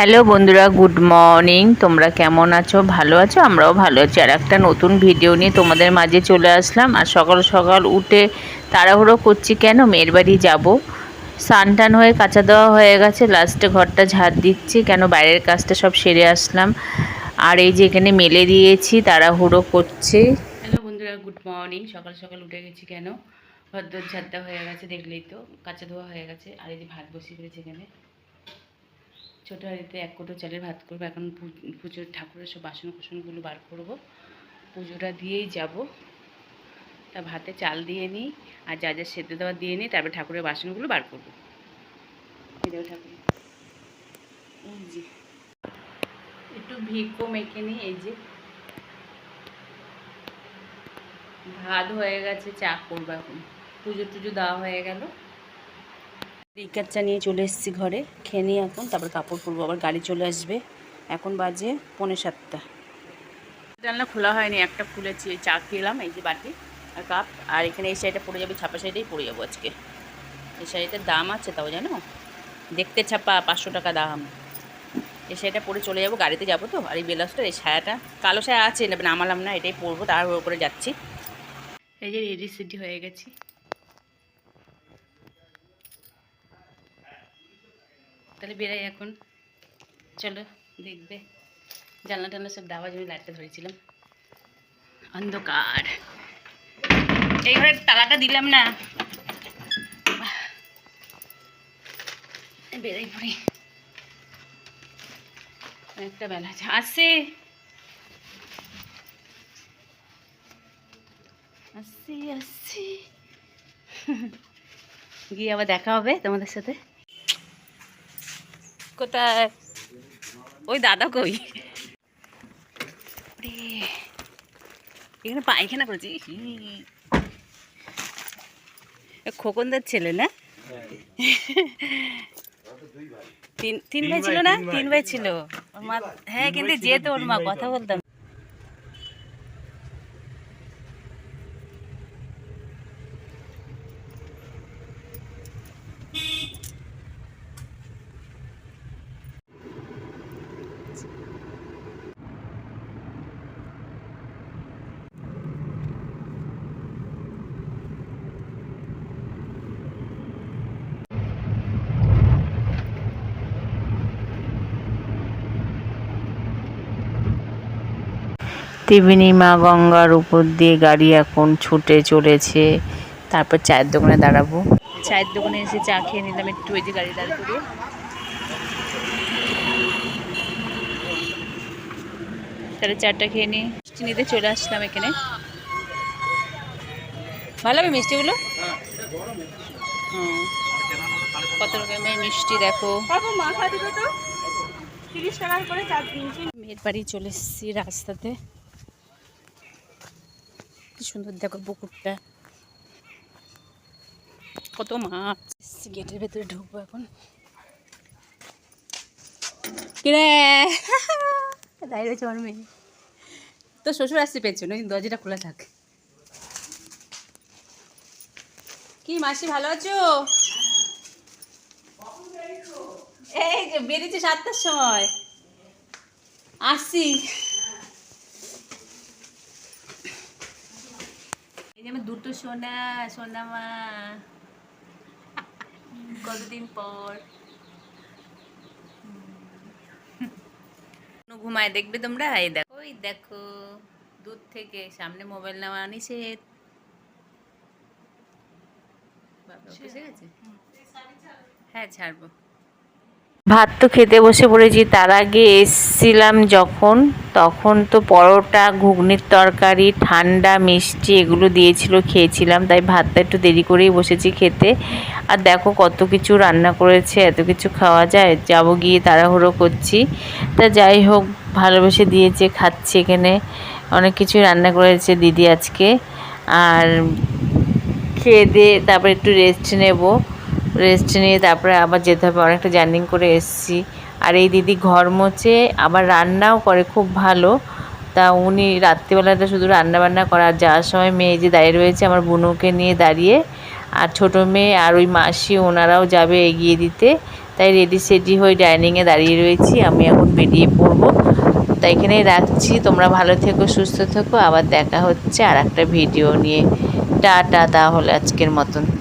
Hello বন্ধুরা, good morning. তোমরা কেমন আছো? ভালো আছো? আমরাও ভালো আছি। আর একটা নতুন ভিডিও নিয়ে তোমাদের মাঝে চলে আসলাম। আর সকাল সকাল উঠে তাড়াহুড়ো করছি কেন? মেয়ের বাড়ি যাব। স্নান টান হয়ে কাঁচা দেওয়া হয়ে গেছে। লাস্টে ঘরটা ঝাড় দিচ্ছি। কেন? বাইরের কাজটা সব সেরে আসলাম। আর এই যে এখানে মেলে দিয়েছি, তাড়াহুড়ো করছে। হ্যালো বন্ধুরা, গুড মর্নিং। সকাল সকাল উঠে গেছি কেন? ঘর দোর ঝাড়টা হয়ে গেছে, দেখলেই তো। কাঁচা ধোয়া হয়ে গেছে। আর এই যে ভাত বসিয়ে ফেলেছি এখানে। ছোটো হাঁড়িতে এক কোটো চালের ভাত করব। এখন পুজোর ঠাকুরের সব বাসন কুসনগুলো বার করব। পুজোটা দিয়েই যাব। তা ভাতে চাল দিয়ে নিই আর যা যা সেদ্ধ দেওয়া দিয়ে নিই তারপরে ঠাকুরের বাসনগুলো বার করব। ঠাকুর। একটু ভিকো মেখে নিই এই যে। ভাত হয়ে গেছে, চা করব এখন। পুজো টুজো দেওয়া হয়ে গেল। রিকার চা নিয়ে চলে এসেছি ঘরে, খেয়ে নিই এখন তারপর কাপড় পরবো, আবার গাড়ি চলে আসবে। এখন বাজে পৌনে সাতটা। জানলা খোলা হয়নি, একটা খুলেছি চা খেলাম, এই যে বাটি আর কাপ। আর এখানে এই শাড়িটা পরে যাবে, ছাপা শাড়িটাই পরে যাব আজকে। এই শাড়িটার দাম আছে তাও জানো? দেখতে ছাপা, পাঁচশো টাকা দাম। এই শাড়িটা পরে চলে যাব, গাড়িতে যাব তো, আর এই বেলাসটা এই ছায়াটা কালো ছায়া আছে নামালাম না, এটাই পরবো, তাড়াহুড়ো করে যাচ্ছি। এই যে রেডি সিটি হয়ে গেছি। তাহলে বেরাই এখন। চলো, দেখবে। জানলা টানলা সব দাওয়া জমি লাইটটা ধরেছিলাম। অন্ধকার। এই ঘরে তালাটা দিলাম না। বেরাই পড়ি। একটা বেলা আছে। আসে আসছি আসছি গিয়ে আবার দেখা হবে তোমাদের সাথে। কোথায়? ওই দাদা কই? এখানে পায়খানা করেছি। খোকনদার ছেলে না? তিন তিন ভাই ছিল না? তিন ভাই ছিল। ওর মা হ্যাঁ কিন্তু যেত ওর মা কথা বলতাম। ত্রিবেণী মা গঙ্গার উপর দিয়ে গাড়ি এখন ছুটে চলেছে। তারপর চায়ের দোকানে দাঁড়াবো। চায়ের দোকানে এসে চা খেয়ে নিলাম একটু ওই যে গাড়ি দাঁড় করে তাহলে চারটা খেয়ে নিই মিষ্টি নিতে চলে আসলাম এখানে। ভালো হবে মিষ্টিগুলো? কত রকমের মিষ্টি দেখো। মেয়ের বাড়ি চলে এসেছি রাস্তাতে। কি সুন্দর দেখো পুকুরটা। কত মাছ। গেটের ভেতরে ঢুকবো এখন। কিরে দাঁড়িয়ে রয়েছে আমার মেয়ে। তো শ্বশুর আসছে পেছনে ওই দরজাটা খোলা থাক। কি মাসি ভালো আছো? এই যে বেরিয়েছে সাতটার সময়। আসছি। যে আমার দুটো সোনা সোনা মা কতদিন পর ঘুমায় দেখবে তোমরা এই দেখো। ওই দেখো দূর থেকে সামনে মোবাইল নেওয়া গেছে হ্যাঁ ছাড়বো। ভাত তো খেতে বসে পড়েছি। তার আগে এসছিলাম যখন। তখন তো পরোটা, ঘুগনির তরকারি, ঠান্ডা, মিষ্টি এগুলো দিয়েছিল, খেয়েছিলাম। তাই ভাতটা একটু দেরি করেই বসেছি খেতে। আর দেখো কত কিছু রান্না করেছে, এত কিছু খাওয়া যায়। যাব গিয়ে তাড়াহুড়ো করছি। তা যাই হোক, ভালোবেসে দিয়েছে, খাচ্ছি এখানে। অনেক কিছু রান্না করেছে দিদি আজকে। আর খেয়ে দিয়ে তারপর একটু রেস্ট নেব। রেস্ট নিয়ে তারপরে আবার যেতে হবে। অনেকটা জার্নিং করে এসেছি। আর এই দিদি ঘর মোছে, আবার রান্নাও করে খুব ভালো। তা উনি রাত্রিবেলাটা শুধু রান্না বান্না করার যাওয়ার সময় মেয়ে যে দাঁড়িয়ে রয়েছে, আমার বুনুকে নিয়ে দাঁড়িয়ে, আর ছোটো মেয়ে আর ওই মাসি, ওনারাও যাবে এগিয়ে দিতে। তাই রেডি সেডি হয়ে ডাইনিংয়ে দাঁড়িয়ে রয়েছি। আমি এখন বেরিয়ে পড়ব। তাই এখানেই রাখছি। তোমরা ভালো থেকো, সুস্থ থেকো। আবার দেখা হচ্ছে আর একটা ভিডিও নিয়ে। টা টাটা তাহলে আজকের মতন।